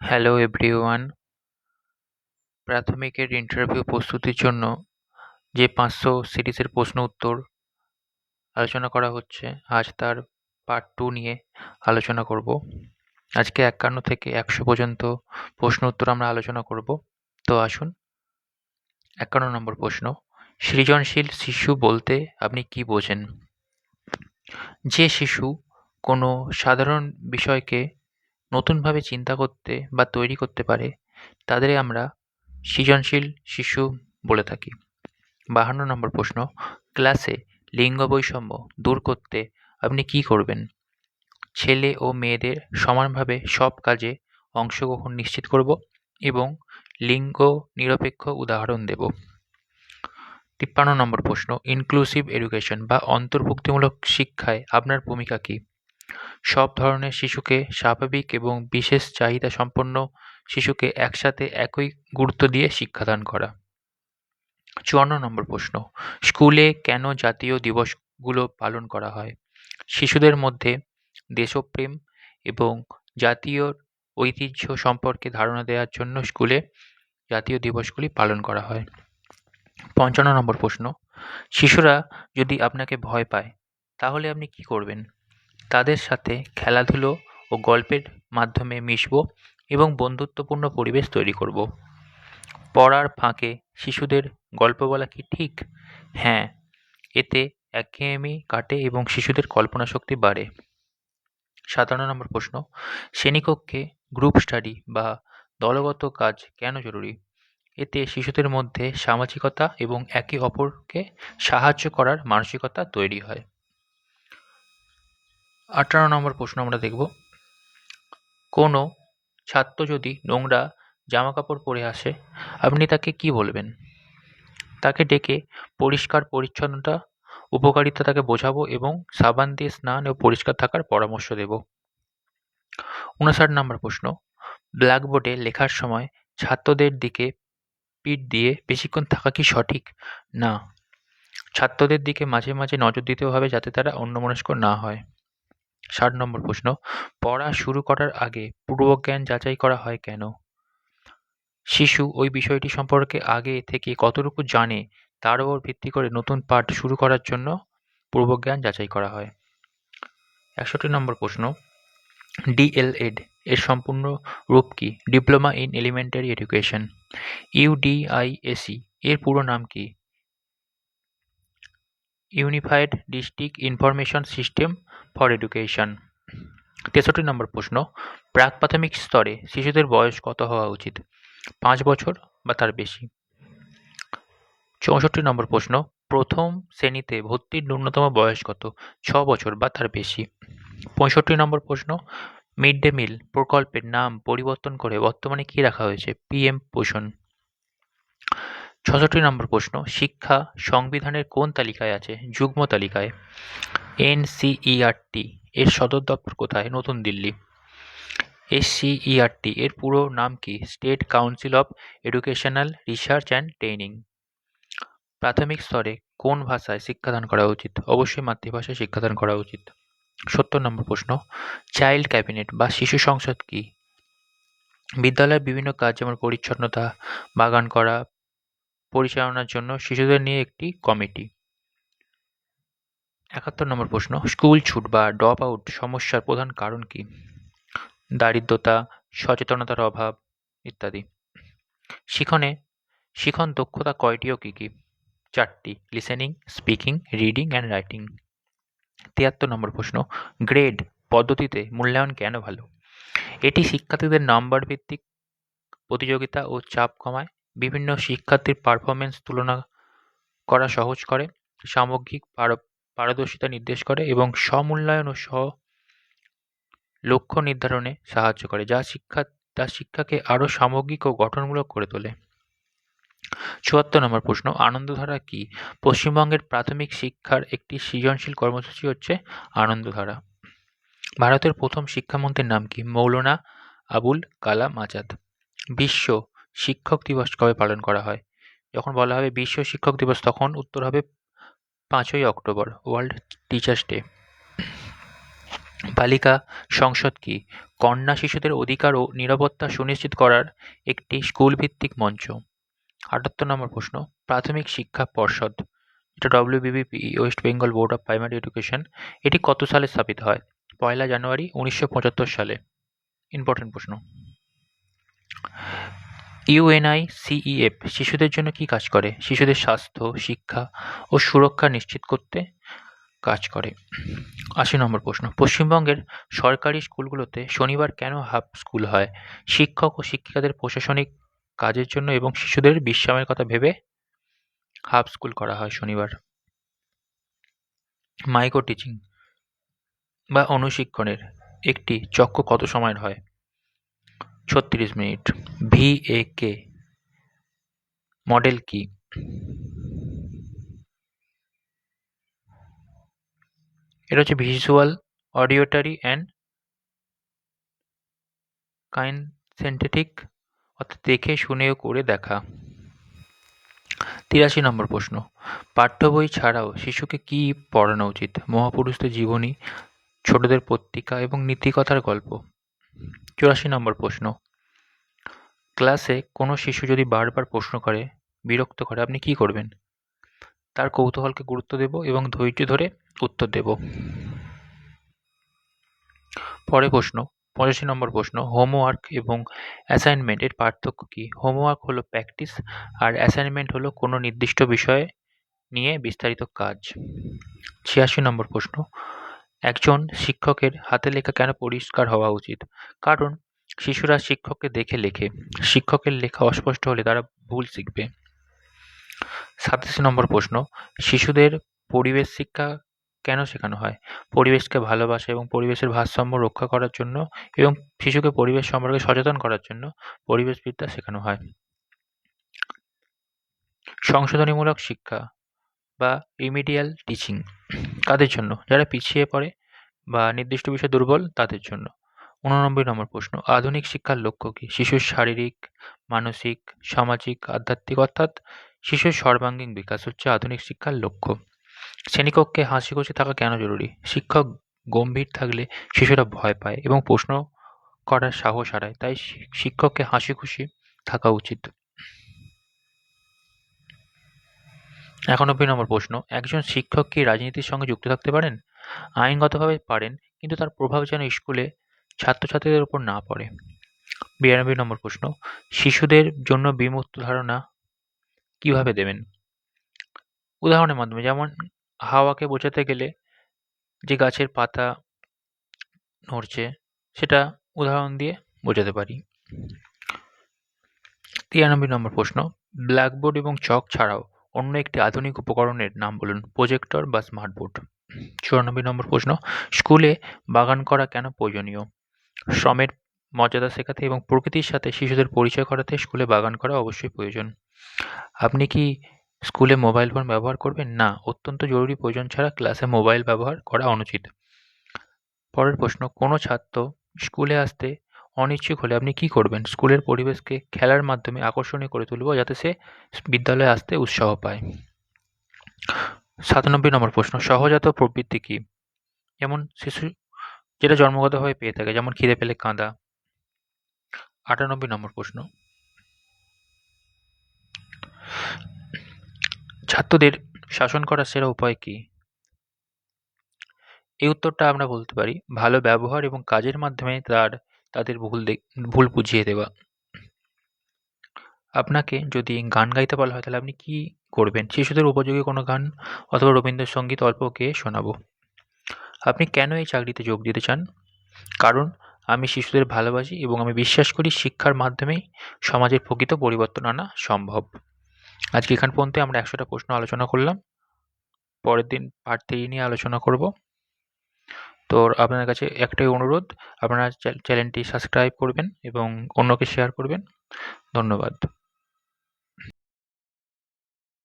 Hello everyone প্রাথমিকের interview প্রস্তুতির জন্য যে পাঁচশো সিরিজের প্রশ্ন উত্তর আলোচনা করা হচ্ছে, আজ তার পার্ট টু নিয়ে আলোচনা করব। আজকে একান্ন থেকে একশো পর্যন্ত প্রশ্ন উত্তর আমরা আলোচনা করব। তো আসুন, একান্ন নম্বর প্রশ্ন। সৃজনশীল শিশু বলতে আপনি কি বোঝেন? যে শিশু কোনো সাধারণ বিষয়কে নতুনভাবে চিন্তা করতে বা তৈরি করতে পারে, তাদের আমরা সৃজনশীল শিশু বলে থাকি। বাহান্ন নম্বর প্রশ্ন, ক্লাসে লিঙ্গ বৈষম্য দূর করতে আপনি কি করবেন? ছেলে ও মেয়েদের সমানভাবে সব কাজে অংশগ্রহণ নিশ্চিত করব এবং লিঙ্গ নিরপেক্ষ উদাহরণ দেব। তিপ্পান্ন নম্বর প্রশ্ন ইনক্লুসিভ এডুকেশন বা অন্তর্ভুক্তিমূলক শিক্ষায় আপনার ভূমিকা কী? সব ধরনের শিশুকে স্বাভাবিক এবং বিশেষ চাহিদা সম্পন্ন শিশুকে একসাথে একই গুরুত্ব দিয়ে শিক্ষাদান করা। চুয়ান্ন নম্বর প্রশ্ন, স্কুলে কেন জাতীয় দিবসগুলো পালন করা হয়? শিশুদের মধ্যে দেশপ্রেম এবং জাতীয় ঐতিহ্য সম্পর্কে ধারণা দেওয়ার জন্য স্কুলে জাতীয় দিবসগুলি পালন করা হয়। পঞ্চান্ন নম্বর প্রশ্ন, শিশুরা যদি আপনাকে ভয় পায়, তাহলে আপনি কি করবেন? তাদের সাথে খেলাধুলো ও গল্পের মাধ্যমে মিশব এবং বন্ধুত্বপূর্ণ পরিবেশ তৈরি করব। পড়ার ফাঁকে শিশুদের গল্প বলা কি ঠিক? হ্যাঁ এতে একঘেয়েমি কাটে এবং শিশুদের কল্পনা শক্তি বাড়ে। সাতান্ন নম্বর প্রশ্ন, শ্রেণীকক্ষে গ্রুপ স্টাডি বা দলগত কাজ কেন জরুরি? এতে শিশুদের মধ্যে সামাজিকতা এবং একে অপরকে সাহায্য করার মানসিকতা তৈরি হয়। আঠারো নম্বর প্রশ্ন আমরা দেখব। কোনো ছাত্র যদি নোংরা জামা কাপড় পরে আসে, আপনি তাকে কি বলবেন? তাকে ডেকে পরিষ্কার পরিচ্ছন্নতা, উপকারিতা তাকে বোঝাবো এবং সাবান দিয়ে স্নান ও পরিষ্কার থাকার পরামর্শ দেব। উনষাট নম্বর প্রশ্ন। ব্ল্যাকবোর্ডে লেখার সময় ছাত্রদের দিকে পিঠ দিয়ে বেশিক্ষণ থাকা কি সঠিক? না। ছাত্রদের দিকে মাঝে মাঝে নজর দিতেও হবে যাতে তারা অন্যমনস্ক না হয়। ষাট নম্বর প্রশ্ন, পড়া শুরু করার আগে পূর্বজ্ঞান যাচাই করা হয় কেন? শিশু ওই বিষয়টি সম্পর্কে আগে থেকে কতটুকু জানে, তার উপর ভিত্তি করে নতুন পাঠ শুরু করার জন্য পূর্বজ্ঞান যাচাই করা হয়। একষট্টি নম্বর প্রশ্ন, ডিএলএড এর সম্পূর্ণ রূপ কি? Diploma in elementary education UDISE এর পুরো নাম কি? Unified district information system for education তেষট্টি নম্বর প্রশ্ন প্রাক প্রাথমিক স্তরে শিশুদের বয়স কত হওয়া উচিত? পাঁচ বছর বা তার বেশি? চৌষট্টি নম্বর প্রশ্ন, প্রথম শ্রেণীতে ভর্তির ন্যূনতম বয়স কত? ছ বছর বা তার বেশি? পঁয়ষট্টি নম্বর প্রশ্ন, মিড ডে মিল প্রকল্পের নাম পরিবর্তন করে বর্তমানে কী রাখা হয়েছে? পিএম পোষণ। ছষট্টি নম্বর প্রশ্ন, শিক্ষা সংবিধানের কোন তালিকায় আছে? যুগ্ম তালিকায়। এন এনসিইআরটি, এর সদর দপ্তর কোথায়? নতুন দিল্লি। এসসিইআরটি, এর পুরো নাম কি? State council of educational research and training. প্রাথমিক স্তরে কোন ভাষায় শিক্ষাদান করা উচিত? অবশ্যই মাতৃভাষায় শিক্ষাদান করা উচিত। সত্তর নম্বর প্রশ্ন, চাইল্ড ক্যাবিনেট বা শিশু সংসদ কি? বিদ্যালয়ের বিভিন্ন কাজ যেমন পরিচ্ছন্নতা, বাগান করা পরিচালনার জন্য শিশুদের নিয়ে একটি কমিটি। একাত্তর নম্বর প্রশ্ন, স্কুল ছুট বা ড্রপ আউট সমস্যার প্রধান কারণ কি? দারিদ্রতা, সচেতনতার অভাব ইত্যাদি। শিখনে, শিখন দক্ষতা কয়টি ও কী কী? চারটি listening speaking reading and writing তিয়াত্তর নম্বর প্রশ্ন গ্রেড পদ্ধতিতে মূল্যায়ন কেন ভালো? এটি শিক্ষার্থীদের নাম্বার ভিত্তিক প্রতিযোগিতা ও চাপ কমায়। বিভিন্ন শিক্ষার্থীর পারফরমেন্স তুলনা করা সহজ করে, সামগ্রিক পারদর্শিতা নির্দেশ করে এবং স্ব-মূল্যায়ন ও স্ব-লক্ষ্য নির্ধারণে সাহায্য করে, যা শিক্ষা তা শিক্ষাকে আরও সামগ্রিক ও গঠনমূলক করে তোলে। চুয়াত্তর নম্বর প্রশ্ন, আনন্দধারা কি? পশ্চিমবঙ্গের প্রাথমিক শিক্ষার একটি সৃজনশীল কর্মসূচি হচ্ছে আনন্দধারা। ভারতের প্রথম শিক্ষামন্ত্রীর নাম কি? মৌলানা আবুল কালাম আজাদ। বিশ্ব শিক্ষক দিবস কবে পালন করা হয়? যখন বলা হবে বিশ্ব শিক্ষক দিবস, তখন উত্তর হবে পাঁচই অক্টোবর, ওয়ার্ল্ড টিচার্স ডে। বালিকা সংসদ কি? কন্যা শিশুদের অধিকার ও নিরাপত্তা সুনিশ্চিত করার একটি স্কুল ভিত্তিক মঞ্চ। আটাত্তর নম্বর প্রশ্ন, প্রাথমিক শিক্ষা পর্ষদ যেটা WBBP West Bengal board of primary education এটি কত সালে স্থাপিত হয়? পয়লা জানুয়ারি উনিশশো পঁচাত্তর সালে। ইম্পর্টেন্ট প্রশ্ন। ইউএনআই সিইএফ শিশুদের জন্য কি কাজ করে? শিশুদের স্বাস্থ্য, শিক্ষা ও সুরক্ষা নিশ্চিত করতে কাজ করে। আশি নম্বর প্রশ্ন। পশ্চিমবঙ্গের সরকারি স্কুলগুলোতে শনিবার কেন হাফ স্কুল হয়? শিক্ষক ও শিক্ষিকাদের প্রশাসনিক কাজের জন্য এবং শিশুদের বিশ্রামের কথা ভেবে হাফ স্কুল করা হয় শনিবার। মাইক্রো টিচিং বা অনুশিক্ষণের একটি চক্র কত সময়ের হয়? ছত্রিশ minute. V A K model কি? এটা হচ্ছে ভিজুয়াল অডিওটারি অ্যান্ড কাইনসেন্টেটিক অর্থাৎ দেখে শুনেও করে দেখা। তিরাশি নম্বর প্রশ্ন। পাঠ্য বই ছাড়াও শিশুকে কি পড়ানো উচিত? মহাপুরুষদের জীবনী, ছোটদের পত্রিকা এবং নীতিকথার গল্প। চুরাশি নম্বর প্রশ্ন। ক্লাসে কোনো শিশু যদি বারবার প্রশ্ন করে, বিরক্ত করে, আপনি কি করবেন? তার কৌতূহলকে গুরুত্ব দেব এবং ধৈর্য ধরে উত্তর দেব। পরে প্রশ্ন, পঁচাশি নম্বর প্রশ্ন, হোমওয়ার্ক এবং অ্যাসাইনমেন্টের পার্থক্য কী? হোমওয়ার্ক হলো প্র্যাকটিস আর অ্যাসাইনমেন্ট হলো কোনো নির্দিষ্ট বিষয়ে নিয়ে বিস্তারিত কাজ। ছিয়াশি নম্বর প্রশ্ন একজন শিক্ষকের হাতে লেখা কেন পরিষ্কার হওয়া উচিত? কারণ শিশুরা শিক্ষককে দেখে লেখে। শিক্ষকের লেখা অস্পষ্ট হলে তারা ভুল শিখবে। সাতাশি নম্বর প্রশ্ন, শিশুদের পরিবেশ শিক্ষা কেন শেখানো হয়? পরিবেশকে ভালোবাসা এবং পরিবেশের ভারসাম্য রক্ষা করার জন্য এবং শিশুকে পরিবেশ সম্পর্কে সচেতন করার জন্য পরিবেশবিদ্যা শেখানো হয়। সংশোধনীমূলক শিক্ষা বা রিমিডিয়াল টিচিং কাদের জন্য? যারা পিছিয়ে পড়ে বা নির্দিষ্ট বিষয়ে দুর্বল, তাদের জন্য। উননব্বই নম্বর প্রশ্ন, আধুনিক শিক্ষার লক্ষ্য কী? শিশুর শারীরিক, মানসিক, সামাজিক, আধ্যাত্মিক অর্থাৎ শিশুর সর্বাঙ্গীন বিকাশ হচ্ছে আধুনিক শিক্ষার লক্ষ্য। শ্রেণীকক্ষে হাসি খুশি থাকা কেন জরুরি? শিক্ষক গম্ভীর থাকলে শিশুরা ভয় পায় এবং প্রশ্ন করার সাহস হারায়, তাই শিক্ষককে হাসি খুশি থাকা উচিত। একানব্বই নম্বর প্রশ্ন, একজন শিক্ষক কি রাজনীতির সঙ্গে যুক্ত থাকতে পারেন? আইনগতভাবে পারেন, কিন্তু তার প্রভাব যেন স্কুলে ছাত্রছাত্রীদের উপর না পড়ে। বিরানব্বই নম্বর প্রশ্ন, শিশুদের জন্য বিমুক্ত ধারণা কীভাবে দেবেন? উদাহরণের মাধ্যমে, যেমন হাওয়াকে বোঝাতে গেলে যে গাছের পাতা নড়ছে, সেটা উদাহরণ দিয়ে বোঝাতে পারি। তিরানব্বই নম্বর প্রশ্ন, ব্ল্যাকবোর্ড এবং চক ছাড়াও অন্য একটি আধুনিক উপকরণের নাম বলুন প্রজেক্টর বা স্মার্ট বোর্ড চুরানব্বই নম্বর প্রশ্ন, স্কুলে বাগান করা কেন প্রয়োজনীয়? শ্রমের মর্যাদা শেখাতে এবং প্রকৃতির সাথে শিশুদের পরিচয় করাতে স্কুলে বাগান করা অবশ্যই প্রয়োজন। আপনি কি স্কুলে মোবাইল ফোন ব্যবহার করবেন? না, অত্যন্ত জরুরি প্রয়োজন ছাড়া ক্লাসে মোবাইল ব্যবহার করা অনুচিত। পরের প্রশ্ন, কোনো ছাত্র স্কুলে আসতে অনিচ্ছুক হলে আপনি কি করবেন? স্কুলের পরিবেশকে খেলার মাধ্যমে আকর্ষণীয় করে তুলব যাতে সে বিদ্যালয়ে আসতে উৎসাহ পায়। সাতানব্বই নম্বর প্রশ্ন, সহজাত প্রবৃত্তি কী? যেমন শিশু, যেটা জন্মগতভাবে পেয়ে থাকে, যেমন খিদে পেলে কাঁদা। আটানব্বই নম্বর প্রশ্ন, ছাত্রদের শাসন করার সেরা উপায় কী? এই উত্তরটা আমরা বলতে পারি, ভালো ব্যবহার এবং কাজের মাধ্যমে তার তাদের ভুল ভুল বুঝিয়ে দেওয়া। আপনাকে যদি গান গাইতে বলা হয়, তাহলে আপনি কী করবেন? শিশুদের উপযোগী কোনো গান অথবা রবীন্দ্রসঙ্গীত অল্প গেয়ে শোনাবো। আপনি কেন এই চাকরিতে যোগ দিতে চান? কারণ আমি শিশুদের ভালোবাসি এবং আমি বিশ্বাস করি শিক্ষার মাধ্যমেই সমাজের প্রকৃত পরিবর্তন আনা সম্ভব। আজকে এখান পর্যন্ত আমরা একশোটা প্রশ্ন আলোচনা করলাম। পরের দিন পার্ট থ্রি নিয়ে আলোচনা করব। তো আপনার কাছে একটাই অনুরোধ আপনারা চ্যানেলটি সাবস্ক্রাইব করবেন এবং অন্যকে শেয়ার করবেন। ধন্যবাদ।